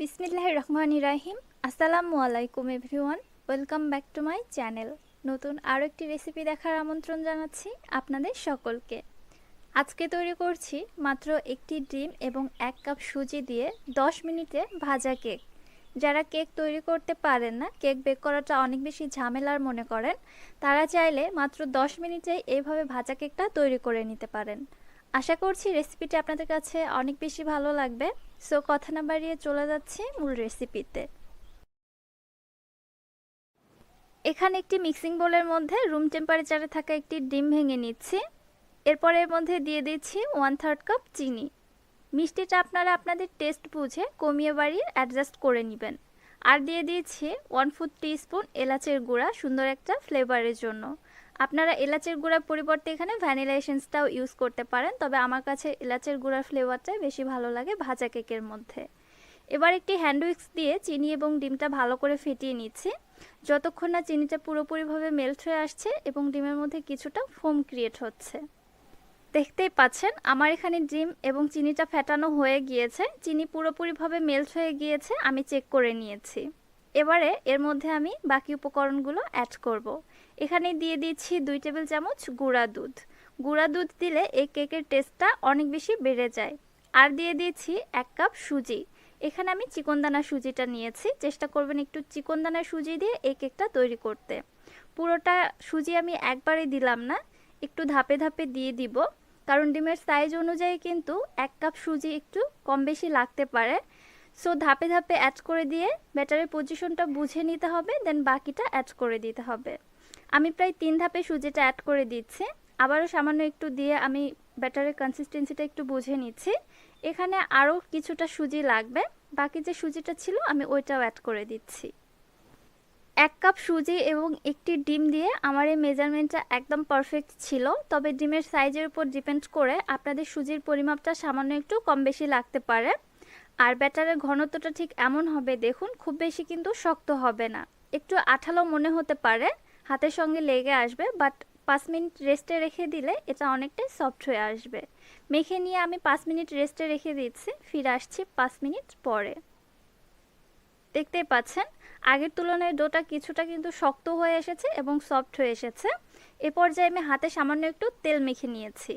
বিসমিল্লাহ রহমান ইরাহিম আসসালামু আলাইকুম, everyone. Welcome back to my channel. নতুন আরও একটি রেসিপি দেখার আমন্ত্রণ জানাচ্ছি আপনাদের সকলকে। আজকে তৈরি করছি মাত্র একটি ডিম এবং এক কাপ সুজি দিয়ে 10 মিনিটে ভাজা কেক। যারা কেক তৈরি করতে পারেন না, কেক বেক করাটা অনেক বেশি ঝামেলার মনে করেন, তারা চাইলে মাত্র 10 মিনিটেই এইভাবে ভাজা কেকটা তৈরি করে নিতে পারেন। আশা করছি রেসিপিটি আপনাদের কাছে অনেক বেশি ভালো লাগবে। সো কথা না বাড়িয়ে চলে যাচ্ছি মূল রেসিপিতে এখানে একটি মিক্সিং বোলের মধ্যে রুম টেম্পারেচারে থাকা একটি ডিম ভেঙে নিচ্ছি। এরপর এর মধ্যে দিয়ে দিচ্ছি ওয়ান থার্ড কাপ চিনি। মিষ্টিটা আপনারা আপনাদের টেস্ট বুঝে কমিয়ে বাড়িয়ে অ্যাডজাস্ট করে নেবেন। আর দিয়ে দিয়েছি ওয়ান ফোর স্পুন এলাচের গুঁড়া সুন্দর একটা ফ্লেভারের জন্য। আপনারা এলাচের গুঁড়ার পরিবর্তে এখানে ভ্যানিলা এসেন্সটাও ইউজ করতে পারেন, তবে আমার কাছে এলাচের গুঁড়ার ফ্লেভারটাই বেশি ভালো লাগে ভাজা কেকের মধ্যে। এবার একটি হ্যান্ড উইক্স দিয়ে চিনি এবং ডিমটা ভালো করে ফেটিয়ে নিচ্ছি। যতক্ষণ না চিনিটা পুরোপুরিভাবে মেল্ট হয়ে আসছে এবং ডিমের মধ্যে কিছুটা ফোম ক্রিয়েট হচ্ছে। দেখতেই পাচ্ছেন, আমার এখানে ডিম এবং চিনিটা ফেটানো হয়ে গিয়েছে। চিনি পুরোপুরিভাবে মেল্ট হয়ে গিয়েছে, আমি চেক করে নিয়েছি। এবারে এর মধ্যে আমি বাকি উপকরণগুলো অ্যাড করব। এখানে দিয়ে দিচ্ছি দুই টেবিল চামচ গুঁড়া দুধ। গুঁড়া দুধ দিলে এই কেকের টেস্টটা অনেক বেশি বেড়ে যায়। আর দিয়ে দিয়েছি এক কাপ সুজি। এখানে আমি চিকনদানা সুজিটা নিয়েছি। চেষ্টা করবেন একটু চিকনদানা সুজি দিয়ে এই কেকটা তৈরি করতে। পুরোটা সুজি আমি একবারে দিলাম না, একটু ধাপে ধাপে দিয়ে দিব। কারণ ডিমের সাইজ অনুযায়ী কিন্তু এক কাপ সুজি একটু কম বেশি লাগতে পারে। সো ধাপে ধাপে অ্যাড করে দিয়ে ব্যাটারের পজিশনটা বুঝে নিতে হবে দেন বাকিটা অ্যাড করে দিতে হবে। আমি প্রায় তিন ধাপে সুজিটা অ্যাড করে দিচ্ছি। আবারও সামান্য একটু দিয়ে আমি ব্যাটারের কনসিস্টেন্সিটা একটু বুঝে নিচ্ছি। এখানে আরও কিছুটা সুজি লাগবে। বাকি যে সুজিটা ছিল আমি ওইটাও অ্যাড করে দিচ্ছি। এক কাপ সুজি এবং একটি ডিম দিয়ে আমার এই মেজারমেন্টটা একদম পারফেক্ট ছিল। তবে ডিমের সাইজের উপর ডিপেন্ড করে আপনাদের সুজির পরিমাপটা সামান্য একটু কম বেশি লাগতে পারে। আর ব্যাটারের ঘনত্বটা ঠিক এমন হবে, দেখুন, খুব বেশি কিন্তু শক্ত হবে না। একটু আঠালো মনে হতে পারে। হাতের সঙ্গে লেগে আসবে বাট পাঁচ মিনিট রেস্টে রেখে দিলে এটা অনেকটাই সফট হয়ে আসবে। মেখে নিয়ে আমি পাঁচ মিনিট রেস্টে রেখে দিচ্ছি, ফিরে আসছি পাঁচ মিনিট পরে। দেখতেই পাচ্ছেন, আগের তুলনায় ডোটা কিছুটা কিন্তু শক্ত হয়ে এসেছে এবং সফট হয়ে এসেছে। এ পর্যায়ে আমি হাতে সামান্য একটু তেল মেখে নিয়েছি।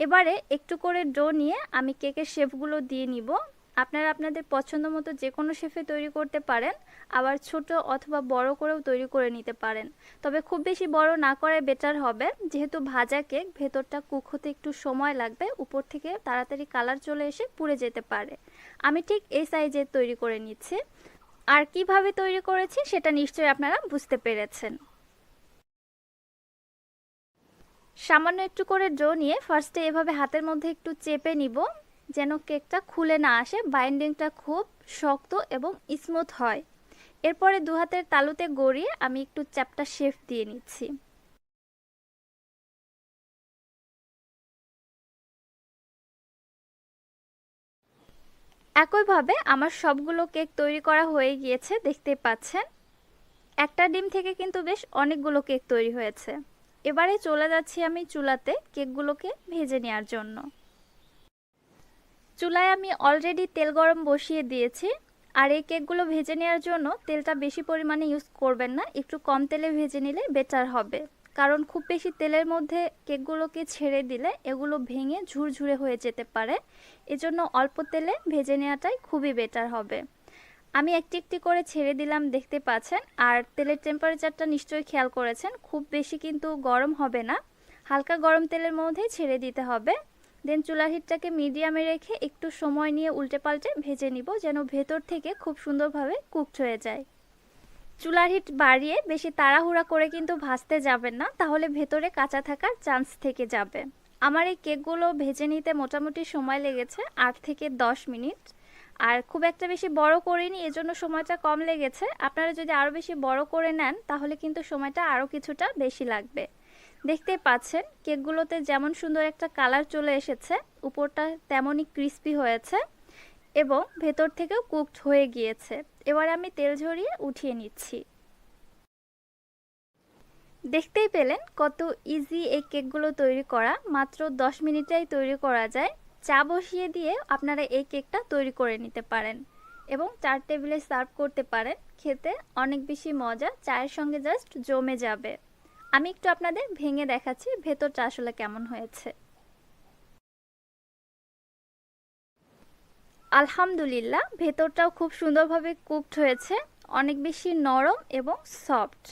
এবারে একটু করে ডো নিয়ে আমি কেকের শেপগুলো দিয়ে নিব। আপনারা আপনাদের পছন্দ মতো যে কোনো শেফে তৈরি করতে পারেন, আবার ছোট অথবা বড় করেও তৈরি করে নিতে পারেন। তবে খুব বেশি বড় না করে বেটার হবে, যেহেতু ভাজা কেক ভেতরটা কুক হতে একটু সময় লাগবে, উপর থেকে তাড়াতাড়ি কালার চলে এসে পুড়ে যেতে পারে। আমি ঠিক এই সাইজের তৈরি করে নিচ্ছি। আর কীভাবে তৈরি করেছি সেটা নিশ্চয়ই আপনারা বুঝতে পেরেছেন। সামান্য একটু করে ডো নিয়ে ফার্স্টে এভাবে হাতের মধ্যে একটু চেপে নিব। যেন কেকটা খুলে না আসে, বাইন্ডিংটা খুব শক্ত এবং স্মুথ হয়। এরপরে দু হাতের তালুতে গড়িয়ে আমি একটু চ্যাপটা শেফ দিয়ে নিচ্ছি। একইভাবে আমার সবগুলো কেক তৈরি করা হয়ে গিয়েছে দেখতে পাচ্ছেন। একটা ডিম থেকে কিন্তু বেশ অনেকগুলো কেক তৈরি হয়েছে। এবারে চলে যাচ্ছি আমি চুলাতে কেকগুলোকে ভেজে নেওয়ার জন্য। চুলায় আমি অলরেডি তেল গরম বসিয়ে দিয়েছি। আর এই কেকগুলো ভেজে নেওয়ার জন্য তেলটা বেশি পরিমাণে ইউজ করবেন না। একটু কম তেলে ভেজে নিলে বেটার হবে। কারণ খুব বেশি তেলের মধ্যে কেকগুলোকে ছেড়ে দিলে এগুলো ভেঙে ঝুরঝুরে হয়ে যেতে পারে। এজন্য অল্প তেলে ভেজে নেওয়াটাই খুবই বেটার হবে। আমি একটি একটি করে ছেড়ে দিলাম, দেখতে পাচ্ছেন। আর তেলের টেম্পারেচারটা নিশ্চয়ই খেয়াল করেছেন। খুব বেশি কিন্তু গরম হবে না। হালকা গরম তেলের মধ্যেই ছেড়ে দিতে হবে। দেন চুলার হিটটাকে মিডিয়ামে রেখে একটু সময় নিয়ে উল্টে পাল্টে ভেজে নিব যেন ভেতর থেকে খুব সুন্দরভাবে কুকড হয়ে যায়। চুলার হিট বাড়িয়ে বেশি তাড়াহুড়া করে কিন্তু ভাজতে যাবেন না, তাহলে ভেতরে কাঁচা থাকার চান্স থেকে যাবে। আমার এই কেকগুলো ভেজে নিতে মোটামুটি সময় লেগেছে আট থেকে দশ মিনিট। আর খুব একটা বেশি বড় করিনি, এজন্য সময়টা কম লেগেছে। আপনারা যদি আরও বেশি বড় করে নেন, তাহলে কিন্তু সময়টা আরও কিছুটা বেশি লাগবে। দেখতে পাচ্ছেন, কেকগুলোতে যেমন সুন্দর একটা কালার চলে এসেছে, উপরটা তেমনই ক্রিস্পি হয়েছে এবং ভেতর থেকেও কুকড হয়ে গিয়েছে। এবার আমি তেল ঝরিয়ে উঠিয়ে নিচ্ছি। দেখতেই পেলেন কত ইজি এই কেকগুলো তৈরি করা, মাত্র 10 মিনিটেই তৈরি করা যায়। চা বসিয়ে দিয়ে আপনারা এই কেকটা তৈরি করে নিতে পারেন এবং চার টেবিলে সার্ভ করতে পারেন, খেতে অনেক বেশি মজা, চায়ের সঙ্গে জাস্ট জমে যাবে। আমি একটু আপনাদের ভেঙে দেখাচ্ছি ভেতরটা আসলে কেমন হয়েছে। আলহামদুলিল্লাহ, ভেতরটাও খুব সুন্দরভাবে কুকড হয়েছে। অনেক বেশি নরম এবং সফট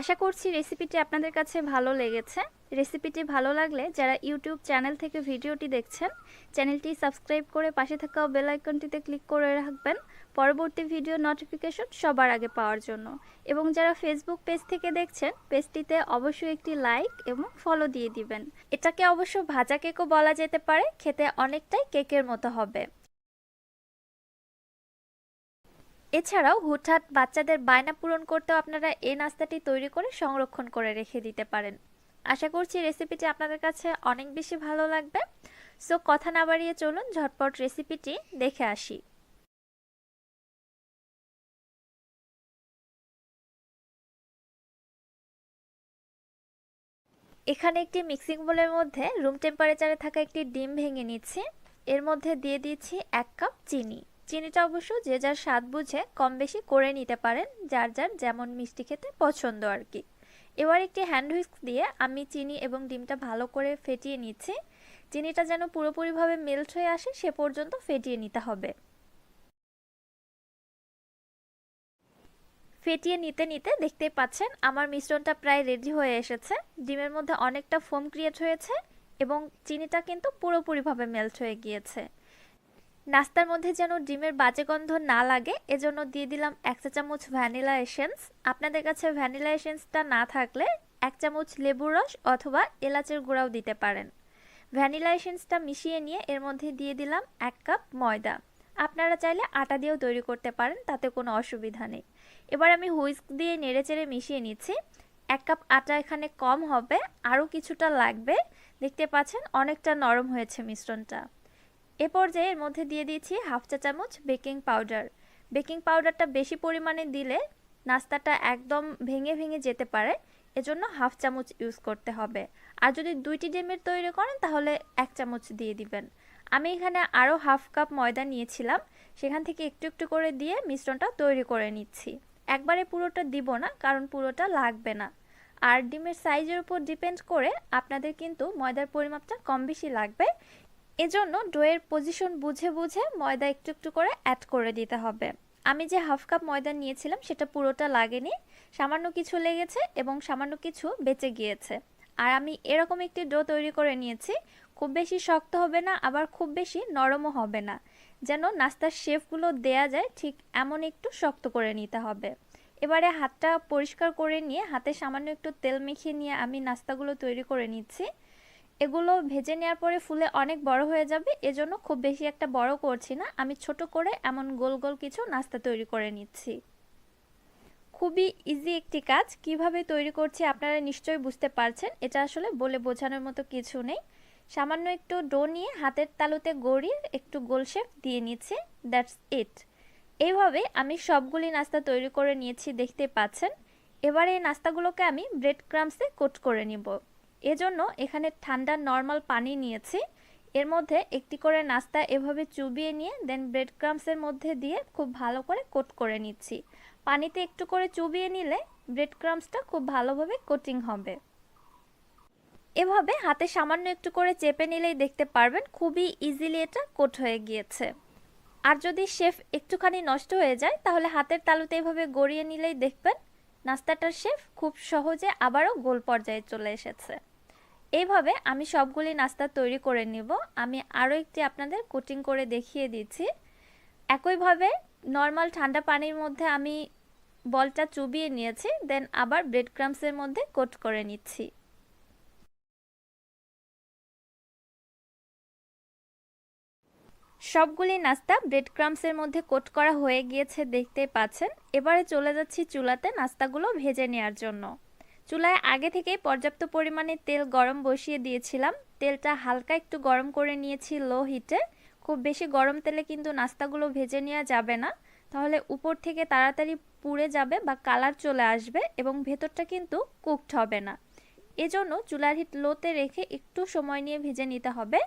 আশা করছি রেসিপিটি আপনাদের কাছে ভালো লেগেছে। রেসিপিটি ভালো লাগলে যারা ইউটিউব চ্যানেল থেকে ভিডিওটি দেখছেন চ্যানেলটি সাবস্ক্রাইব করে পাশে থাকা বেল আইকনটিতে ক্লিক করে রাখবেন। পরবর্তী ভিডিও নোটিফিকেশন সবার আগে পাওয়ার জন্য। এবং যারা ফেসবুক পেজ থেকে দেখছেন পেজটিতে অবশ্যই একটি লাইক এবং ফলো দিয়ে দিবেন। এটাকে অবশ্য ভাজা কেকও বলা যেতে পারে, খেতে অনেকটাই কেকের মতো হবে। এছাড়াও হুটহাট বাচ্চাদের বায়না পূরণ করতেও আপনারা এই নাস্তাটি তৈরি করে সংরক্ষণ করে রেখে দিতে পারেন। আশা করছি রেসিপিটি আপনাদের কাছে অনেক বেশি ভালো লাগবে। সো কথা না বাড়িয়ে চলুন, ঝটপট রেসিপিটি দেখে আসি। এখানে একটি মিক্সিং বোলের মধ্যে রুম টেম্পারেচারে থাকা একটি ডিম ভেঙে নিচ্ছি। এর মধ্যে দিয়ে দিচ্ছি এক কাপ চিনি। চিনিটা অবশ্য যে যার স্বাদ বুঝে কম বেশি করে নিতে পারেন, যার যার যেমন মিষ্টি খেতে পছন্দ আর কি। এবার একটি হ্যান্ড হুইস্ক দিয়ে আমি চিনি এবং ডিমটা ভালো করে ফেটিয়ে নিচ্ছি। চিনিটা যেন পুরোপুরিভাবে মেল্ট হয়ে আসে, সে পর্যন্ত ফেটিয়ে নিতে হবে। ফেটিয়ে নিতে নিতে দেখতেই পাচ্ছেন আমার মিশ্রণটা প্রায় রেডি হয়ে এসেছে। ডিমের মধ্যে অনেকটা ফোম ক্রিয়েট হয়েছে এবং চিনিটা কিন্তু পুরোপুরিভাবে মেল্ট হয়ে গিয়েছে। নাস্তার মধ্যে যেন ডিমের বাজে গন্ধ না লাগে, এজন্য দিয়ে দিলাম এক চা চামচ ভ্যানিলা এসেন্স। আপনাদের কাছে ভ্যানিলা এসেন্সটা না থাকলে এক চামচ লেবুর রস অথবা এলাচের গুঁড়াও দিতে পারেন। ভ্যানিলা এসেন্সটা মিশিয়ে নিয়ে এর মধ্যে দিয়ে দিলাম এক কাপ ময়দা। আপনারা চাইলে আটা দিয়েও তৈরি করতে পারেন, তাতে কোনো অসুবিধা নেই। এবার আমি হুইস্ক দিয়ে নেড়েচেড়ে মিশিয়ে নিচ্ছি। এক কাপ আটা এখানে কম হবে, আরও কিছুটা লাগবে। দেখতে পাচ্ছেন অনেকটা নরম হয়েছে মিশ্রণটা। এ পর্যায়ে এর মধ্যে দিয়ে দিয়েছি হাফ চা চামচ বেকিং পাউডার। বেকিং পাউডারটা বেশি পরিমাণে দিলে নাস্তাটা একদম ভেঙে ভেঙে যেতে পারে। এজন্য হাফ চামচ ইউজ করতে হবে। আর যদি দুইটি ডিমের তৈরি করেন, তাহলে এক চামচ দিয়ে দিবেন। আমি এখানে আরও হাফ কাপ ময়দা নিয়েছিলাম। সেখান থেকে একটু একটু করে দিয়ে মিশ্রণটা তৈরি করে নিচ্ছি। একবারে পুরোটা দিব না, কারণ পুরোটা লাগবে না। আর ডিমের সাইজের উপর ডিপেন্ড করে আপনাদের কিন্তু ময়দার পরিমাপটা কম বেশি লাগবে। এজন্য ডোয়ের পজিশন বুঝে বুঝে ময়দা একটু একটু করে অ্যাড করে দিতে হবে। আমি যে হাফ কাপ ময়দা নিয়েছিলাম, সেটা পুরোটা লাগেনি। সামান্য কিছু লেগেছে এবং সামান্য কিছু বেঁচে গিয়েছে। আর আমি এরকম একটি ডো তৈরি করে নিয়েছি, খুব বেশি শক্ত হবে না, আবার খুব বেশি নরমও হবে না। যেন নাস্তার শেফগুলো দেয়া যায়, ঠিক এমন একটু শক্ত করে নিতে হবে। এবারে হাতটা পরিষ্কার করে নিয়ে, হাতে সামান্য একটু তেল মেখে নিয়ে আমি নাস্তাগুলো তৈরি করে নিচ্ছি। এগুলো ভেজে নেওয়ার পরে ফুলে অনেক বড় হয়ে যাবে, এজন্য খুব বেশি একটা বড় করছি না। আমি ছোট করে এমন গোল গোল কিছু নাস্তা তৈরি করে নিচ্ছি। খুবই ইজি একটি কাজ। কীভাবে তৈরি করছি আপনারা নিশ্চয়ই বুঝতে পারছেন। এটা আসলে বলে বোঝানোর মতো কিছু নেই। সামান্য একটু ডো নিয়ে হাতের তালুতে গড়িয়ে একটু গোল শেপ দিয়ে নিচ্ছি। দ্যাটস ইট এইভাবে আমি সবগুলি নাস্তা তৈরি করে নিয়েছি, দেখতে পাচ্ছেন। এবার এই নাস্তাগুলোকে আমি ব্রেড ক্রামসে কোট করে নিব। এজন্য এখানে ঠান্ডা নর্মাল পানি নিয়েছি। এর মধ্যে একটি করে নাস্তা এভাবে চুবিয়ে নিয়ে দেন ব্রেড ক্রামসের মধ্যে দিয়ে খুব ভালো করে কোট করে নিচ্ছি। পানিতে একটু করে চুবিয়ে নিলে ব্রেড ক্রামসটা খুব ভালোভাবে কোটিং হবে। এভাবে হাতে সামান্য একটু করে চেপে নিলেই দেখতে পারবেন খুবই ইজিলি এটা কোট হয়ে গিয়েছে। আর যদি শেফ একটুখানি নষ্ট হয়ে যায়, তাহলে হাতের তালুতে এভাবে গড়িয়ে নিলেই দেখবেন নাস্তাটার শেফ খুব সহজে আবারও গোল পর্যায়ে চলে এসেছে। এইভাবে আমি সবগুলি নাস্তা তৈরি করে নিব। আমি আরও একটি আপনাদের কোটিং করে দেখিয়ে দিচ্ছি। একইভাবে নর্মাল ঠান্ডা পানির মধ্যে আমি বলটা চুবিয়ে নিয়েছি, দেন আবার ব্রেড ক্রামসের মধ্যে কোট করে নিচ্ছি। সবগুলি নাস্তা ব্রেড ক্রামসের মধ্যে কোট করা হয়ে গিয়েছে দেখতে পাচ্ছেন। এবারে চলে যাচ্ছি চুলাতে নাস্তাগুলো ভেজে নেওয়ার জন্য। চুলায় আগে থেকেই পর্যাপ্ত পরিমাণে তেল গরম বসিয়ে দিয়েছিলাম। তেলটা হালকা একটু গরম করে নিয়েছি লো হিটে। খুব বেশি গরম তেলে কিন্তু নাস্তাগুলো ভেজে নেওয়া যাবে না। তাহলে উপর থেকে তাড়াতাড়ি পুড়ে যাবে বা কালার চলে আসবে এবং ভেতরটা কিন্তু কুকড হবে না। এজন্য চুলার হিট লোতে রেখে একটু সময় নিয়ে ভেজে নিতে হবে।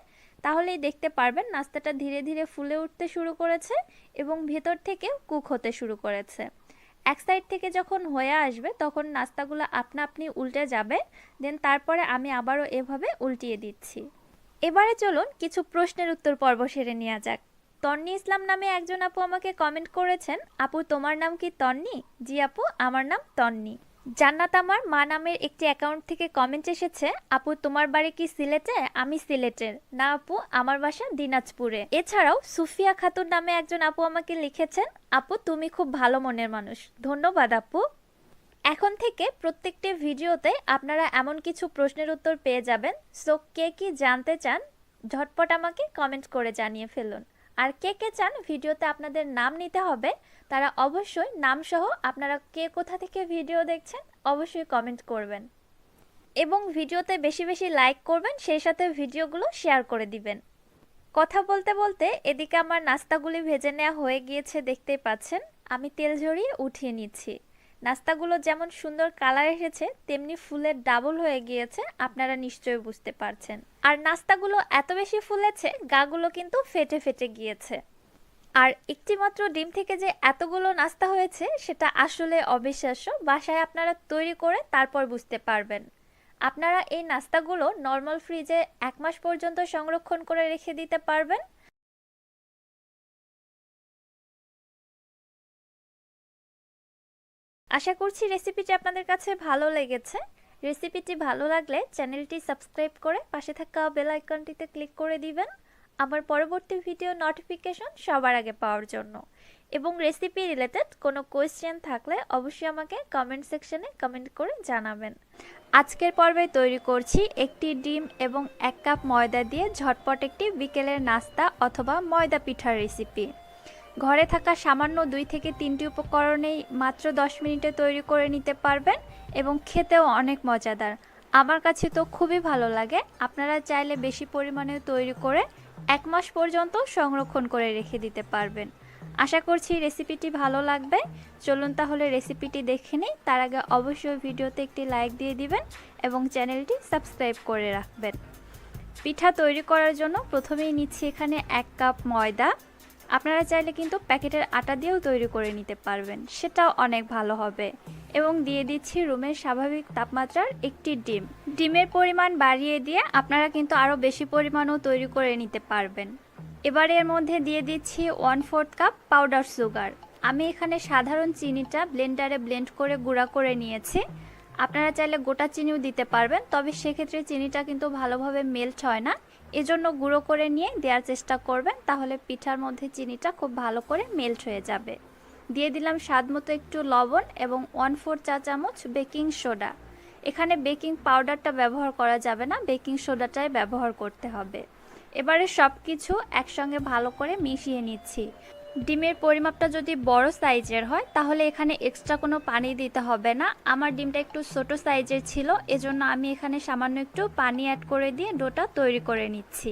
তাহলেই দেখতে পারবেন নাস্তাটা ধীরে ধীরে ফুলে উঠতে শুরু করেছে এবং ভেতর থেকে কুক হতে শুরু করেছে। এক সাইড থেকে যখন হয়ে আসবে তখন নাস্তাগুলো আপনা আপনি উল্টে যাবে। দেন তারপরে আমি আবারও এভাবে উল্টিয়ে দিচ্ছি। এবারে চলুন কিছু প্রশ্নের উত্তর পর্ব সেরে নেওয়া যাক। তন্নি ইসলাম নামে একজন আপু আমাকে কমেন্ট করেছেন, আপু, তোমার নাম কি তন্নি? জি আপু, আমার নাম তন্নি। জান্নাত আমার, মা নামের একটি অ্যাকাউন্ট থেকে কমেন্ট এসেছে, আপু, তোমার বাড়ি কি সিলেটে? আমি সিলেটের। না আপু, আমার বাসা দিনাজপুরে। এছাড়াও সুফিয়া খাতুন নামে একজন আপু আমাকে লিখেছেন, আপু, তুমি খুব ভালো মনের মানুষ। ধন্যবাদ আপু। এখন থেকে প্রত্যেকটি ভিডিওতে আপনারা এমন কিছু প্রশ্নের উত্তর পেয়ে যাবেন। সো কে কি জানতে চান, ঝটপট আমাকে কমেন্ট করে জানিয়ে ফেলুন। আর কে কে চান ভিডিওতে আপনাদের নাম নিতে হবে, তারা অবশ্যই নামসহ আপনারা কে কোথা থেকে ভিডিও দেখছেন অবশ্যই কমেন্ট করবেন। এবং ভিডিওতে বেশি বেশি লাইক করবেন, সেই সাথে ভিডিওগুলো শেয়ার করে দিবেন। কথা বলতে বলতে এদিকে আমার নাস্তাগুলি ভেজে নেওয়া হয়ে গিয়েছে, দেখতেই পাচ্ছেন। আমি তেল ঝরিয়ে উঠিয়ে নিচ্ছি। নাস্তাগুলো যেমন সুন্দর কালার এসেছে, তেমনি ফুলের ডাবল হয়ে গিয়েছে, আপনারা নিশ্চয়ই বুঝতে পারছেন। আর নাস্তাগুলো এত বেশি ফুলেছে, গাগুলো কিন্তু ফেটে ফেটে গিয়েছে। আর একটি মাত্র ডিম থেকে যে এতগুলো নাস্তা হয়েছে, সেটা আসলে অবিশ্বাস্য। বাসায় আপনারা তৈরি করে তারপর বুঝতে পারবেন। আপনারা এই নাস্তাগুলো নর্মাল ফ্রিজে এক মাস পর্যন্ত সংরক্ষণ করে রেখে দিতে পারবেন। আশা করছি রেসিপিটি আপনাদের কাছে ভালো লেগেছে। রেসিপিটি ভালো লাগলে চ্যানেলটি সাবস্ক্রাইব করে পাশে থাকা বেল আইকনটিতে ক্লিক করে দিবেন। আমার পরবর্তী ভিডিও নোটিফিকেশন সবার আগে পাওয়ার জন্য। এবং রেসিপি রিলেটেড কোনো কোয়েশ্চেন থাকলে অবশ্যই আমাকে কমেন্ট সেকশনে কমেন্ট করে জানাবেন। আজকের পর্বে তৈরি করছি একটি ডিম এবং এক কাপ ময়দা দিয়ে ঝটপট একটি বিকেলের নাস্তা অথবা ময়দা পিঠার রেসিপি ঘরে থাকা সামান্য দুই থেকে তিনটি উপকরণেই মাত্র দশ মিনিটে তৈরি করে নিতে পারবেন এবং খেতেও অনেক মজাদার। আমার কাছে তো খুবই ভালো লাগে। আপনারা চাইলে বেশি পরিমাণে তৈরি করে এক মাস পর্যন্ত সংরক্ষণ করে রেখে দিতে পারবেন। আশা করছি রেসিপিটি ভালো লাগবে। চলুন তাহলে রেসিপিটি দেখে নিই। তার আগে অবশ্যই ভিডিওতে একটি লাইক দিয়ে দিবেন এবং চ্যানেলটি সাবস্ক্রাইব করে রাখবেন। পিঠা তৈরি করার জন্য প্রথমেই নিচ্ছি এখানে এক কাপ ময়দা। আপনারা চাইলে কিন্তু প্যাকেটের আটা দিয়েও তৈরি করে নিতে পারবেন। সেটাও অনেক ভালো হবে। এবং দিয়ে দিচ্ছি রুমের স্বাভাবিক তাপমাত্রার একটি ডিম। ডিমের পরিমাণ বাড়িয়ে দিয়ে আপনারা কিন্তু আরও বেশি পরিমাণও তৈরি করে নিতে পারবেন। এবার এর মধ্যে দিয়ে দিচ্ছি one fourth cup powder sugar. আমি এখানে সাধারণ চিনিটা ব্লেন্ডারে ব্লেন্ড করে গুঁড়া করে নিয়েছি। আপনারা চাইলে গোটা চিনিও দিতে পারবেন, তবে সেক্ষেত্রে চিনিটা কিন্তু ভালোভাবে মেল্ট হয় না। এজন্য গুঁড়ো করে নিয়ে দেওয়ার চেষ্টা করবেন, তাহলে পিঠার মধ্যে চিনিটা খুব ভালো করে মেল্ট হয়ে যাবে। দিয়ে দিলাম স্বাদ মতো একটু লবণ এবং ওয়ান ফোর চা চামচ বেকিং সোডা এখানে বেকিং পাউডারটা ব্যবহার করা যাবে না বেকিং সোডাটাই ব্যবহার করতে হবে। এবারে সব কিছু একসঙ্গে ভালো করে মিশিয়ে নিচ্ছি। ডিমের পরিমাপটা যদি বড় সাইজের হয়, তাহলে এখানে এক্সট্রা কোনো পানি দিতে হবে না। আমার ডিমটা একটু ছোট সাইজের ছিল, এজন্য আমি এখানে সামান্য একটু পানি অ্যাড করে দিয়ে ডোটা তৈরি করে নিচ্ছি।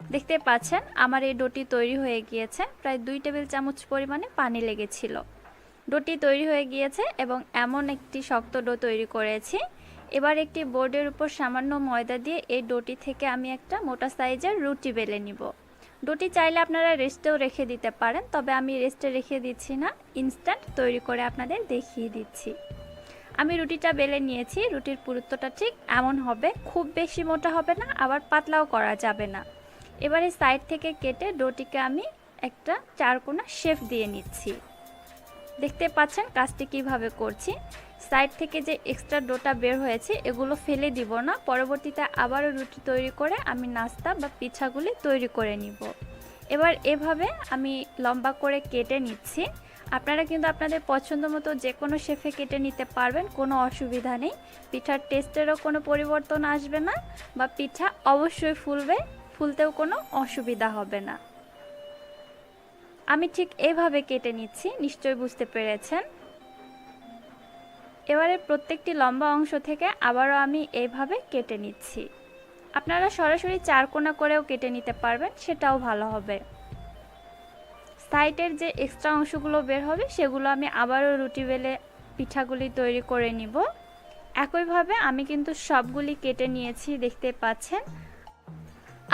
দেখতে পাচ্ছেন, আমার এই ডোটি তৈরি হয়ে গিয়েছে। প্রায় দুই টেবিল চামচ পরিমাণে পানি লেগেছিল। ডোটি তৈরি হয়ে গিয়েছে এবং এমন একটি শক্ত ডো তৈরি করেছি এবার একটি বোর্ডের উপর সামান্য ময়দা দিয়ে এই ডোটি থেকে আমি একটা মোটা সাইজের রুটি বেলে নিব। ডোটি চাইলে আপনারা রেস্টেও রেখে দিতে পারেন, তবে আমি রেস্টে রেখে দিচ্ছি না, ইনস্ট্যান্ট তৈরি করে আপনাদের দেখিয়ে দিচ্ছি। আমি রুটিটা বেলে নিয়েছি, রুটির পুরুত্বটা ঠিক এমন হবে, খুব বেশি মোটা হবে না, আবার পাতলাও করা যাবে না। এবারে সাইড থেকে কেটে ডোটিকে আমি একটা চারকোনা শেফ দিয়ে নিচ্ছি। দেখতে পাচ্ছেন কাজটি কীভাবে করছি। সাইড থেকে যে এক্সট্রা ডোটা বের হয়েছে, এগুলো ফেলে দিব না। পরবর্তীতে আবারও রুটি তৈরি করে আমি নাস্তা বা পিঠাগুলি তৈরি করে নিব। এবার এভাবে আমি লম্বা করে কেটে নিচ্ছি। আপনারা কিন্তু আপনাদের পছন্দ মতো যে কোনো শেফে কেটে নিতে পারবেন, কোনো অসুবিধা নেই। পিঠার টেস্টেরও কোনো পরিবর্তন আসবে না বা পিঠা অবশ্যই ফুলবে, ফুলতেও কোনো অসুবিধা হবে না। আমি ঠিক এভাবে কেটে নিচ্ছি, নিশ্চয়ই বুঝতে পেরেছেন। এবারে প্রত্যেকটি লম্বা অংশ থেকে আবারও আমি এইভাবে কেটে নিচ্ছি। আপনারা সরাসরি চার কোনা করেও কেটে নিতে পারবেন, সেটাও ভালো হবে। সাইডের যে এক্সট্রা অংশগুলো বের হবে, সেগুলো আমি আবারও রুটি বেলে পিঠাগুলি তৈরি করে নিব। একইভাবে আমি কিন্তু সবগুলি কেটে নিয়েছি, দেখতে পাচ্ছেন।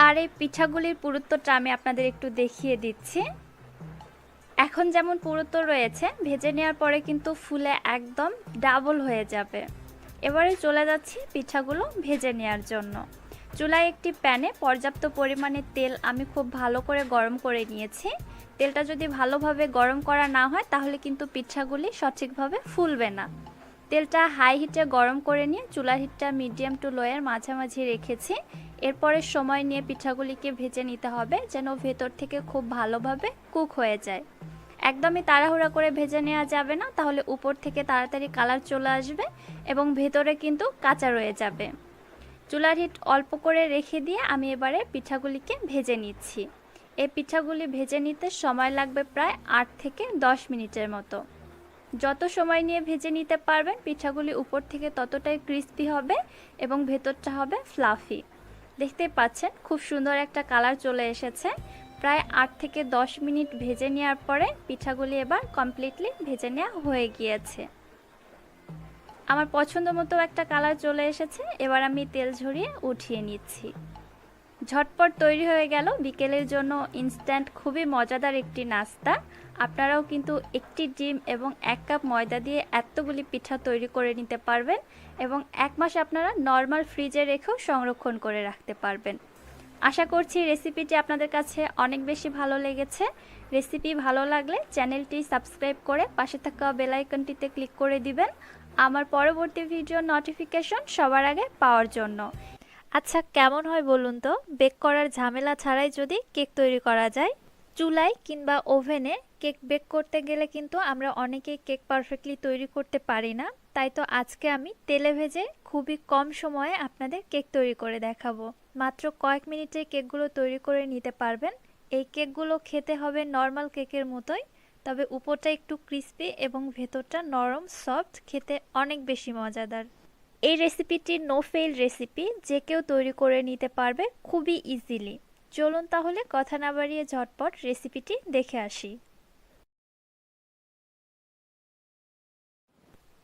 আর এই পিঠাগুলির পুরুত্বটা আমি আপনাদের একটু দেখিয়ে দিচ্ছি। এখন যেমন পুরুত্ব রয়েছে, ভেজে নেওয়ার পরে কিন্তু ফুলে একদম ডাবল হয়ে যাবে। এবারে চলে যাচ্ছি পিঠাগুলো ভেজে নেওয়ার জন্য। চুলায় একটি প্যানে পর্যাপ্ত পরিমাণে তেল আমি খুব ভালো করে গরম করে নিয়েছি। তেলটা যদি ভালোভাবে গরম করা না হয়, তাহলে কিন্তু পিঠাগুলি সঠিকভাবে ফুলবে না। তেলটা হাই হিটে গরম করে নিয়ে চুলার হিটটা মিডিয়াম টু লোয়ের মাঝামাঝি রেখেছি। এরপরে সময় নিয়ে পিঠাগুলিকে ভেজে নিতে হবে যেন ভেতর থেকে খুব ভালোভাবে কুক হয়ে যায়। একদমই তাড়াহুড়া করে ভেজে নেওয়া যাবে না, তাহলে উপর থেকে তাড়াতাড়ি কালার চলে আসবে এবং ভেতরে কিন্তু কাঁচা রয়ে যাবে। চুলার হিট অল্প করে রেখে দিয়ে আমি এবারে পিঠাগুলিকে ভেজে নিচ্ছি। এই পিঠাগুলি ভেজে নিতে সময় লাগবে প্রায় আট থেকে দশ মিনিটের মতো। যত সময় নিয়ে ভেজে নিতে পারবেন, পিঠাগুলি উপর থেকে ততটাই ক্রিস্পি হবে এবং ভেতরটা হবে ফ্লাফি দেখতেই পাচ্ছেন, খুব সুন্দর একটা কালার চলে এসেছে। প্রায় আট থেকে দশ মিনিট ভেজে নেওয়ার পরে পিঠাগুলি এবার কমপ্লিটলি ভেজে নেওয়া হয়ে গিয়েছে। আমার পছন্দ মতো একটা কালার চলে এসেছে, এবার আমি তেল ঝরিয়ে উঠিয়ে নিচ্ছি। ঝটপট তৈরি হয়ে গেল। বিকেলের জন্য ইনস্ট্যান্ট খুবই মজাদার একটি নাস্তা। আপনারাও কিন্তু একটি ডিম এবং এক কাপ ময়দা দিয়ে এতগুলি পিঠা তৈরি করে নিতে পারবেন এবং এক মাস আপনারা নর্মাল ফ্রিজে রেখেও সংরক্ষণ করে রাখতে পারবেন। আশা করছি রেসিপিটি আপনাদের কাছে অনেক বেশি ভালো লেগেছে। রেসিপি ভালো লাগলে চ্যানেলটি সাবস্ক্রাইব করে পাশে থাকা বেলাইকনটিতে ক্লিক করে দিবেন। আমার পরবর্তী ভিডিও নোটিফিকেশন সবার আগে পাওয়ার জন্য। আচ্ছা কেমন হয় বলুন তো? বেক করার ঝামেলা ছাড়াই যদি কেক তৈরি করা যায়? চুলায় কিংবা ওভেনে কেক বেক করতে গেলে কিন্তু আমরা অনেকেই কেক পারফেক্টলি তৈরি করতে পারি না। তাই তো আজকে আমি তেলে ভেজে খুবই কম সময়ে আপনাদের কেক তৈরি করে দেখাবো। মাত্র কয়েক মিনিটে কেকগুলো তৈরি করে নিতে পারবেন। এই কেকগুলো খেতে হবে নর্মাল কেকের মতোই, তবে উপরটা একটু ক্রিস্পি এবং ভেতরটা নরম, সফট, খেতে অনেক বেশি মজাদার। এই রেসিপিটি নো ফেল রেসিপি যে কেউ তৈরি করে নিতে পারবে খুবই ইজিলি চলুন তাহলে কথা না বাড়িয়ে ঝটপট রেসিপিটি দেখে আসি।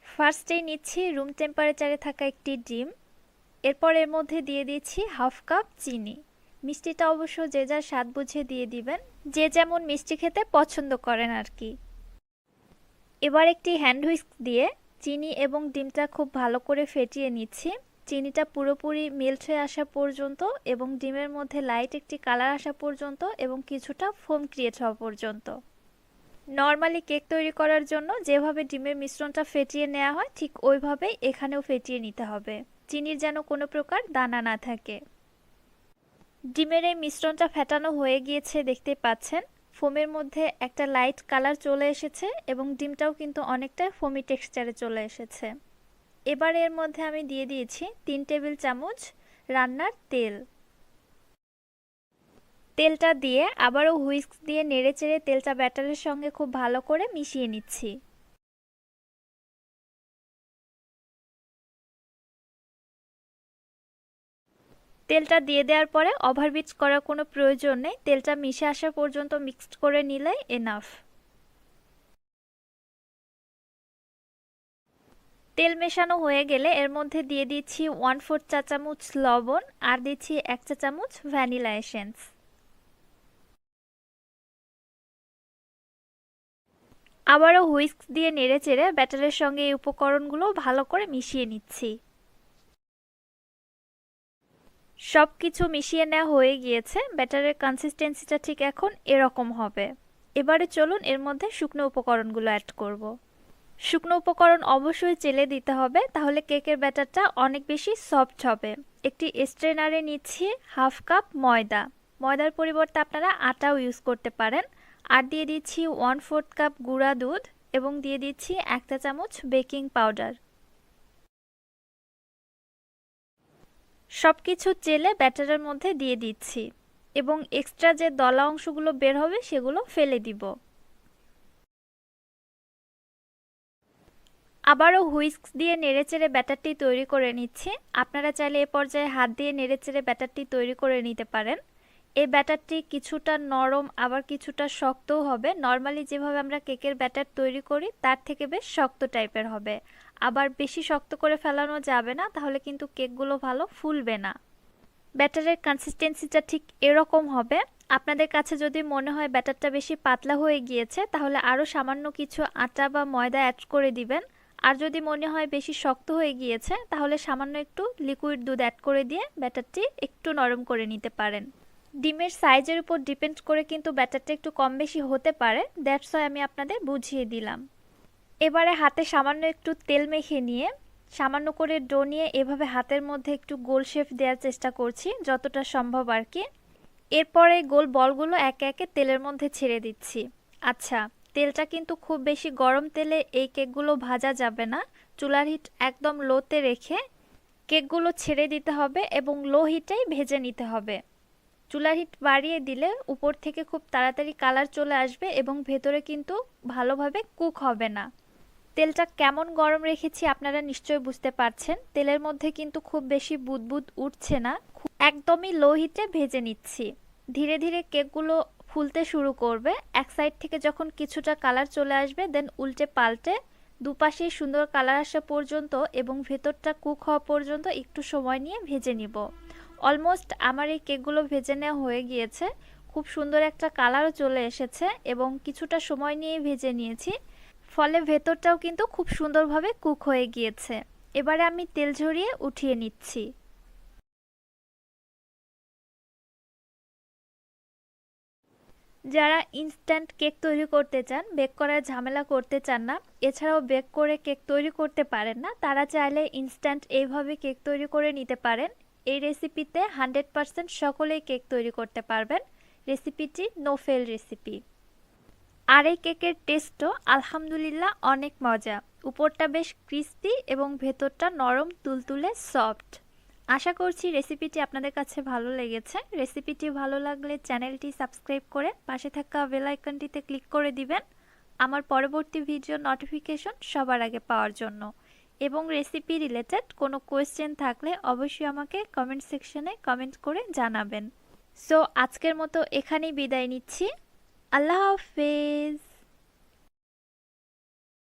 ফার্স্টেই নিচ্ছি রুম টেম্পারেচারে থাকা একটি ডিম। এরপর এর মধ্যে দিয়ে দিচ্ছি হাফ কাপ চিনি। মিষ্টিটা অবশ্য যে যার স্বাদ বুঝে দিয়ে দিবেন, যে যেমন মিষ্টি খেতে পছন্দ করেন আর কি। এবার একটি হ্যান্ড হুইস্ক দিয়ে চিনি এবং ডিমটা খুব ভালো করে ফেটিয়ে নিচ্ছি। চিনিটা পুরোপুরি মেল্ট হয়ে আসা পর্যন্ত এবং ডিমের মধ্যে লাইট একটি কালার আসা পর্যন্ত এবং কিছুটা ফোম ক্রিয়েট হওয়া পর্যন্ত। নর্মালি কেক তৈরি করার জন্য যেভাবে ডিমের মিশ্রণটা ফেটিয়ে নেওয়া হয়, ঠিক ওইভাবেই এখানেও ফেটিয়ে নিতে হবে। চিনির যেন কোনো প্রকার দানা না থাকে। ডিমের এই মিশ্রণটা ফেটানো হয়ে গিয়েছে, দেখতে পাচ্ছেন। ফোমের মধ্যে একটা লাইট কালার চলে এসেছে এবং ডিমটাও কিন্তু অনেকটা ফোমি টেক্সচারে চলে এসেছে। এবার এর মধ্যে আমি দিয়ে দিয়েছি তিন টেবিল চামচ রান্নার তেল। তেলটা দিয়ে আবারও হুইস্ক দিয়ে নেড়ে চেড়ে তেলটা ব্যাটারের সঙ্গে খুব ভালো করে মিশিয়ে নিচ্ছি। তেলটা দিয়ে দেওয়ার পরে ওভারবিট করার কোনো প্রয়োজন নেই। তেলটা মিশে আসা পর্যন্ত মিক্সড করে নিলে এনাফ তেল মেশানো হয়ে গেলে এর মধ্যে দিয়ে দিচ্ছি ওয়ান ফোর্থ চা চামচ লবণ আর দিচ্ছি এক চা চামচ ভ্যানিলা এসেন্স আবারও হুইস্ক দিয়ে নেড়ে চেড়ে ব্যাটারের সঙ্গে এই উপকরণগুলো ভালো করে মিশিয়ে নিচ্ছি। সব কিছু মিশিয়ে নেওয়া হয়ে গিয়েছে ব্যাটারের কনসিস্টেন্সিটা ঠিক এখন এরকম হবে। এবারে চলুন এর মধ্যে শুকনো উপকরণগুলো অ্যাড করব। শুকনো উপকরণ অবশ্যই চেলে দিতে হবে, তাহলে কেকের ব্যাটারটা অনেক বেশি সফট হবে। একটি স্ট্রেনারে নিচ্ছি হাফ কাপ ময়দা। ময়দার পরিবর্তে আপনারা আটাও ইউজ করতে পারেন। আর দিয়ে দিচ্ছি ওয়ান ফোর্থ কাপ গুঁড়া দুধ এবং দিয়ে দিচ্ছি একটা চামচ বেকিং পাউডার সব কিছু চেলে ব্যাটারের মধ্যে দিয়ে দিচ্ছি এবং এক্সট্রা যে দলা অংশগুলো বের হবে সেগুলো ফেলে দিব। আবারও হুইস্ক দিয়ে নেড়েচেড়ে ব্যাটারটি তৈরি করে নিচ্ছি। আপনারা চাইলে এ পর্যায়ে হাত দিয়ে নেড়েচেড়ে ব্যাটারটি তৈরি করে নিতে পারেন। এই ব্যাটারটি কিছুটা নরম, আবার কিছুটা শক্তও হবে। নর্মালি যেভাবে আমরা কেকের ব্যাটার তৈরি করি, তার থেকে বেশ শক্ত টাইপের হবে। আবার বেশি শক্ত করে ফেলানো যাবে না, তাহলে কিন্তু কেকগুলো ভালো ফুলবে না। ব্যাটারের কনসিস্টেন্সিটা ঠিক এরকম হবে। আপনাদের কাছে যদি মনে হয় ব্যাটারটা বেশি পাতলা হয়ে গিয়েছে, তাহলে আরও সামান্য কিছু আটা বা ময়দা অ্যাড করে দিবেন। আর যদি মনে হয় বেশি শক্ত হয়ে গিয়েছে, তাহলে সামান্য একটু লিকুইড দুধ অ্যাড করে দিয়ে ব্যাটারটি একটু নরম করে নিতে পারেন। ডিমের সাইজের উপর ডিপেন্ড করে কিন্তু ব্যাটারটা একটু কম বেশি হতে পারে দ্যাটস আমি আপনাদের বুঝিয়ে দিলাম। এবারে হাতে সামান্য একটু তেল মেখে নিয়ে, সামান্য করে ডো নিয়ে এভাবে হাতের মধ্যে একটু গোল শেপ দেওয়ার চেষ্টা করছি, যতটা সম্ভব আর কি। এরপরে গোল বলগুলো একে একে তেলের মধ্যে ছেড়ে দিচ্ছি। আচ্ছা তেলটা কিন্তু খুব বেশি গরম তেলে এই কেকগুলো ভাজা যাবে না। চুলার হিট একদম লোতে রেখে কেকগুলো ছেড়ে দিতে হবে এবং লো হিটেই ভেজে নিতে হবে। চুলার হিট বাড়িয়ে দিলে উপর থেকে খুব তাড়াতাড়ি কালার চলে আসবে এবং ভেতরে কিন্তু ভালোভাবে কুক হবে না। তেলটা কেমন গরম রেখেছি আপনারা নিশ্চয়ই বুঝতে পারছেন। তেলের মধ্যে কিন্তু খুব বেশি বুদবুদ উঠছে না। একদমই লো হিটে ভেজে নিচ্ছি। ধীরে ধীরে কেকগুলো ফুলতে শুরু করবে। এক সাইড থেকে যখন কিছুটা কালার চলে আসবে দেন উল্টে পাল্টে দুপাশে সুন্দর কালার আসা পর্যন্ত এবং ভেতরটা কুক হওয়া পর্যন্ত একটু সময় নিয়ে ভেজে নিব। অলমোস্ট আমার এই কেকগুলো ভেজে নেওয়া হয়ে গিয়েছে। খুব সুন্দর একটা কালারও চলে এসেছে এবং কিছুটা সময় নিয়ে ভেজে নিয়েছি। ফলে ভেতরটাও কিন্তু খুব সুন্দরভাবে কুক হয়ে গিয়েছে। এবারে আমি তেল ঝরিয়ে উঠিয়ে নিচ্ছি। যারা ইনস্ট্যান্ট কেক তৈরি করতে চান বেক করার ঝামেলা করতে চান না, এছাড়াও বেক করে কেক তৈরি করতে পারেন না, তারা চাইলে ইনস্ট্যান্ট এইভাবে কেক তৈরি করে নিতে পারেন। এই রেসিপিতে হান্ড্রেড পারসেন্ট সকলেই কেক তৈরি করতে পারবেন। রেসিপিটি নো ফেল রেসিপি আর এই কেকের টেস্টও আলহামদুলিল্লাহ অনেক মজা। উপরটা বেশ ক্রিস্পি এবং ভেতরটা নরম, তুলতুলে সফট আশা করছি রেসিপিটি আপনাদের কাছে ভালো লেগেছে। রেসিপিটি ভালো লাগলে চ্যানেলটি সাবস্ক্রাইব করে পাশে থাকা বেল আইকনটিতে ক্লিক করে দিবেন। আমার পরবর্তী ভিডিও নোটিফিকেশন সবার আগে পাওয়ার জন্য। এবং রেসিপি রিলেটেড কোনো কোয়েশ্চেন থাকলে অবশ্যই আমাকে কমেন্ট সেকশনে কমেন্ট করে জানাবেন। সো আজকের মতো এখানেই বিদায় নিচ্ছি। আল্লাহ হাফেজ